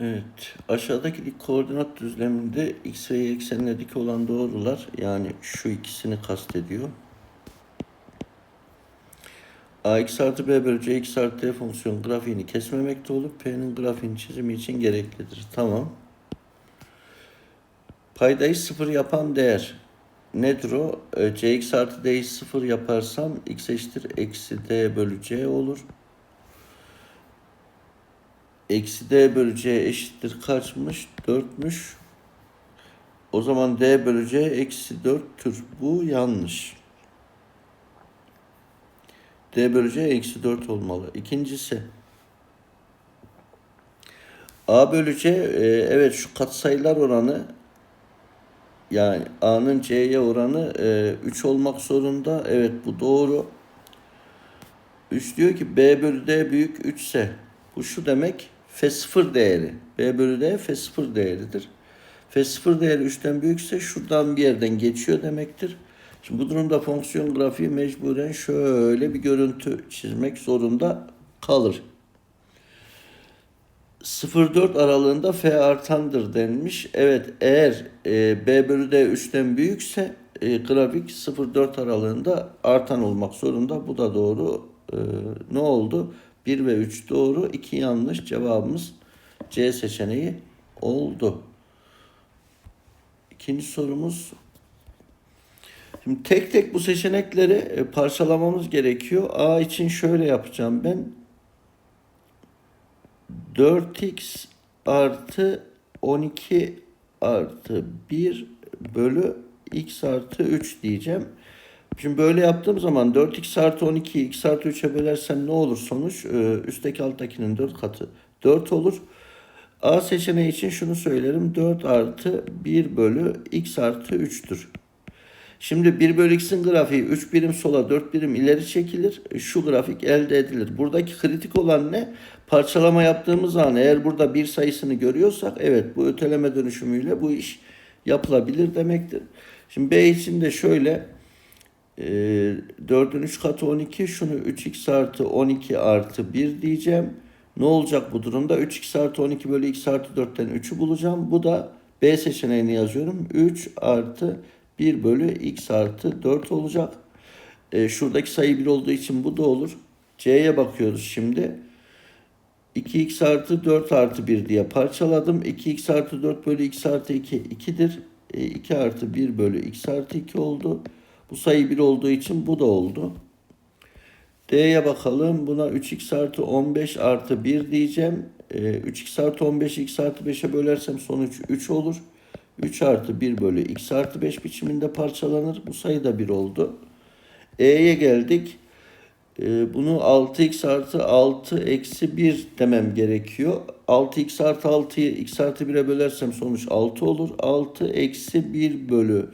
Evet, aşağıdaki koordinat düzleminde x ve y eksenine dik olan doğrular yani şu ikisini kastediyor. ax artı b bölü cx artı d fonksiyon grafiğini kesmemekte olup p'nin grafiğini çizimi için gereklidir. Tamam. Paydayı sıfır yapan değer nedir o? E, cx artı d'yi sıfır yaparsam x eşittir eksi d bölü c olur. Eksi d bölü c eşittir kaçmış? 4'müş. O zaman d bölü c eksi 4'tür. Bu yanlış. d bölü c eksi 4 olmalı. İkincisi. a bölü c e, evet şu katsayılar oranı yani a'nın c'ye oranı e, 3 olmak zorunda. Evet bu doğru. 3 diyor ki b bölü d büyük 3 ise bu şu demek F0 değeri. B bölü D F0 değeridir. F0 değeri 3'ten büyükse şuradan bir yerden geçiyor demektir. Şimdi bu durumda fonksiyon grafiği mecburen şöyle bir görüntü çizmek zorunda kalır. 0-4 aralığında F artandır denmiş. Evet eğer e, B bölü D 3'ten büyükse e, grafik 0-4 aralığında artan olmak zorunda. Bu da doğru. E, ne oldu? 1 ve 3 doğru, 2 yanlış. Cevabımız C seçeneği oldu. İkinci sorumuz. Şimdi tek tek bu seçenekleri e, parçalamamız gerekiyor. A için şöyle yapacağım ben. 4x artı 12 artı 1 bölü x artı 3 diyeceğim. Şimdi böyle yaptığım zaman 4x artı 12 x artı 3'e bölersem ne olur sonuç? Ee, üstteki alttakinin 4 katı 4 olur. A seçeneği için şunu söylerim. 4 artı 1 bölü x artı 3'tür. Şimdi 1 bölü x'in grafiği 3 birim sola 4 birim ileri çekilir. Şu grafik elde edilir. Buradaki kritik olan ne? Parçalama yaptığımız zaman eğer burada bir sayısını görüyorsak evet bu öteleme dönüşümüyle bu iş yapılabilir demektir. Şimdi B için de şöyle e, 4'ün 3 katı 12 şunu 3x artı 12 artı 1 diyeceğim. Ne olacak bu durumda? 3x artı 12 bölü x artı 4'ten 3'ü bulacağım. Bu da B seçeneğini yazıyorum. 3 artı 1 bölü x artı 4 olacak. E, şuradaki sayı 1 olduğu için bu da olur. C'ye bakıyoruz şimdi. 2x artı 4 artı 1 diye parçaladım. 2x artı 4 bölü x artı 2 2'dir. E, 2 artı 1 bölü x artı 2 oldu. Bu sayı 1 olduğu için bu da oldu. D'ye bakalım. Buna 3x artı 15 artı 1 diyeceğim. Ee, 3x artı 15 x artı 5'e bölersem sonuç 3 olur. 3 artı 1 bölü x artı 5 biçiminde parçalanır. Bu sayı da 1 oldu. E'ye geldik. Ee, bunu 6x artı 6 eksi 1 demem gerekiyor. 6x artı 6'yı x artı 1'e bölersem sonuç 6 olur. 6 eksi 1 bölü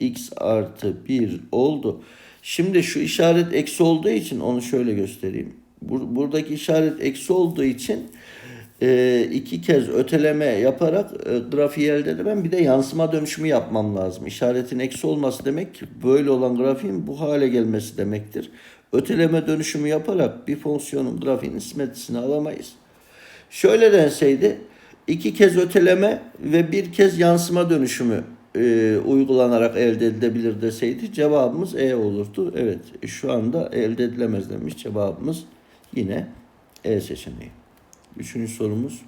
x artı 1 oldu. Şimdi şu işaret eksi olduğu için onu şöyle göstereyim. Bur buradaki işaret eksi olduğu için e, iki kez öteleme yaparak e, grafiği elde edemem. Bir de yansıma dönüşümü yapmam lazım. İşaretin eksi olması demek böyle olan grafiğin bu hale gelmesi demektir. Öteleme dönüşümü yaparak bir fonksiyonun grafiğinin simetrisini alamayız. Şöyle denseydi iki kez öteleme ve bir kez yansıma dönüşümü e, uygulanarak elde edilebilir deseydi cevabımız E olurdu. Evet şu anda elde edilemez demiş cevabımız yine E seçeneği. Üçüncü sorumuz.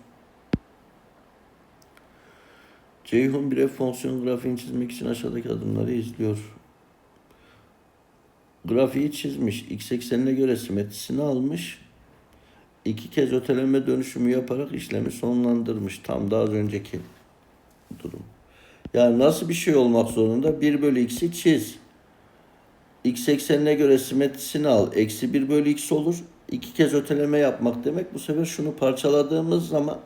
Ceyhun bir f fonksiyon grafiğini çizmek için aşağıdaki adımları izliyor. Grafiği çizmiş. X eksenine göre simetrisini almış. İki kez öteleme dönüşümü yaparak işlemi sonlandırmış. Tam da az önceki durum. Yani nasıl bir şey olmak zorunda? 1 bölü x'i çiz. x eksenine göre simetrisini al. Eksi 1 bölü x olur. İki kez öteleme yapmak demek. Bu sefer şunu parçaladığımız zaman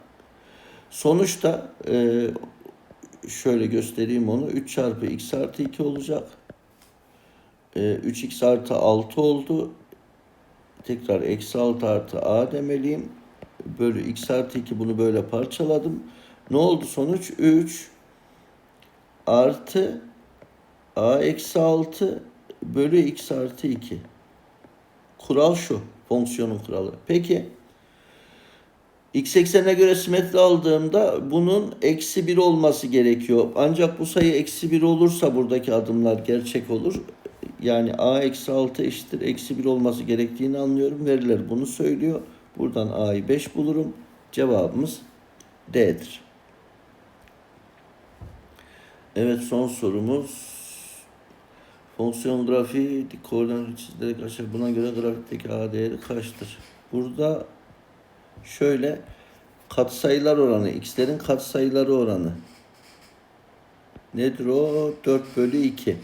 sonuçta e, şöyle göstereyim onu. 3 çarpı x artı 2 olacak. E, 3x artı 6 oldu. Tekrar eksi 6 artı a demeliyim. Bölü x artı 2 bunu böyle parçaladım. Ne oldu sonuç? 3 artı a eksi 6 bölü x artı 2. Kural şu. Fonksiyonun kuralı. Peki X eksenine göre simetri aldığımda bunun eksi 1 olması gerekiyor. Ancak bu sayı eksi 1 olursa buradaki adımlar gerçek olur. Yani a eksi 6 eşittir eksi 1 olması gerektiğini anlıyorum. Veriler bunu söylüyor. Buradan a'yı 5 bulurum. Cevabımız D'dir. Evet son sorumuz. Fonksiyon grafiği dik koordinatı çizilerek aşağı. Buna göre grafikteki a değeri kaçtır? Burada şöyle katsayılar oranı, x'lerin katsayıları oranı. Nedir o? 4 bölü 2.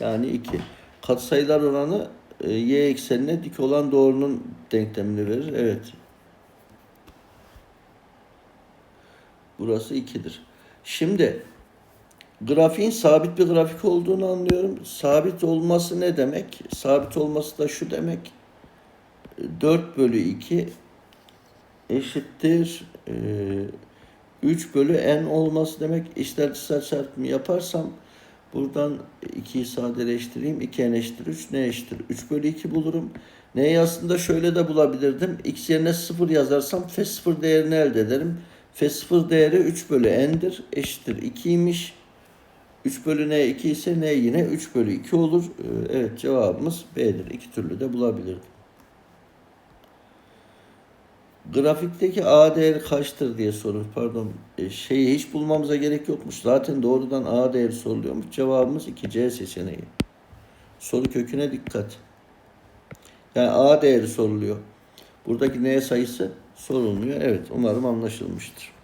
Yani 2. Katsayılar oranı e, y eksenine dik olan doğrunun denklemini verir. Evet. Burası 2'dir. Şimdi grafiğin sabit bir grafik olduğunu anlıyorum. Sabit olması ne demek? Sabit olması da şu demek. 4 bölü 2 eşittir e, 3 bölü n olması demek. İşler dışlar çarpımı yaparsam buradan 2'yi sadeleştireyim. 2n eşittir 3. n eşittir 3 bölü 2 bulurum. N'yi aslında şöyle de bulabilirdim. x yerine 0 yazarsam f0 değerini elde ederim. f0 değeri 3 bölü n'dir. Eşittir 2'ymiş. 3 bölü n 2 ise n yine 3 bölü 2 olur. Ee, Evet cevabımız B'dir. İki türlü de bulabilirdim. Grafikteki A değeri kaçtır diye soruyor. Pardon. E, şeyi hiç bulmamıza gerek yokmuş. Zaten doğrudan A değeri soruluyormuş. Cevabımız 2C seçeneği. Soru köküne dikkat. Yani A değeri soruluyor. Buradaki N sayısı sorulmuyor. Evet umarım anlaşılmıştır.